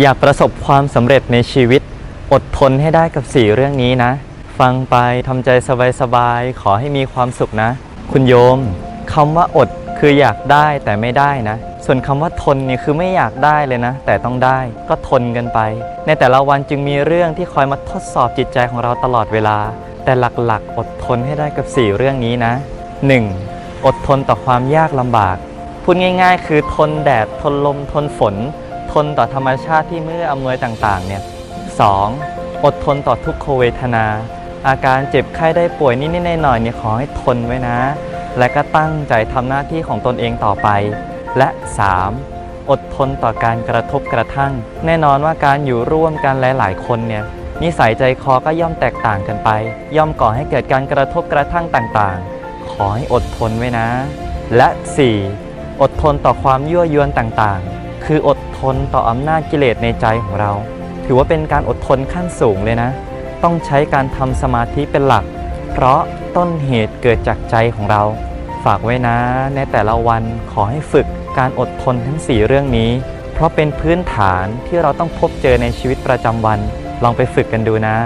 อยากประสบความสำเร็จในชีวิต อดทนให้ได้กับสี่เรื่องนี้นะ ฟังไปทำใจสบายๆ ขอให้มีความสุขนะ คุณโยมคำว่าอดคืออยากได้แต่ไม่ได้นะ ส่วนคำว่าทนเนี่ยคือไม่อยากได้เลยนะ แต่ต้องได้ก็ทนกันไป ในแต่ละวันจึงมีเรื่องที่คอยมาทดสอบจิตใจของเราตลอดเวลา แต่หลักๆ อดทนให้ได้กับ 4 เรื่องนี้นะ 1. อดทนต่อความยากลำบาก พูดง่าย ๆ คือทนแดดทนลมทนฝน ทนต่อธรรมชาติที่ไม่เอื้ออำนวยต่างๆเนี่ย 2. อดทนต่อทุกขเวทนา อาการเจ็บไข้ได้ป่วยนิดๆหน่อยๆเนี่ยขอให้ทนไว้นะ และก็ตั้งใจทำหน้าที่ของตนเองต่อไป และ 3. อดทนต่อการกระทบกระทั่ง แน่นอนว่าการอยู่ร่วมกันหลาย ๆ คนเนี่ยนิสัยใจคอก็ย่อมแตกต่างกันไป ย่อมก่อให้เกิดการกระทบกระทั่งต่างๆ ขอให้อดทนไว้นะ และ 4. อดทนต่อความยั่วยวนต่างๆ คืออดทนต่ออำนาจกิเลสในใจของเรา ถือว่าเป็นการอดทนขั้นสูงเลยนะ ต้องใช้การทำสมาธิเป็นหลัก เพราะต้นเหตุเกิดจากใจของเรา ฝากไว้นะในแต่ละวันขอให้ฝึกการอดทนทั้ง 4 เรื่องนี้ เพราะเป็นพื้นฐานที่เราต้องพบเจอในชีวิตประจำวัน ลองไปฝึกกันดูนะ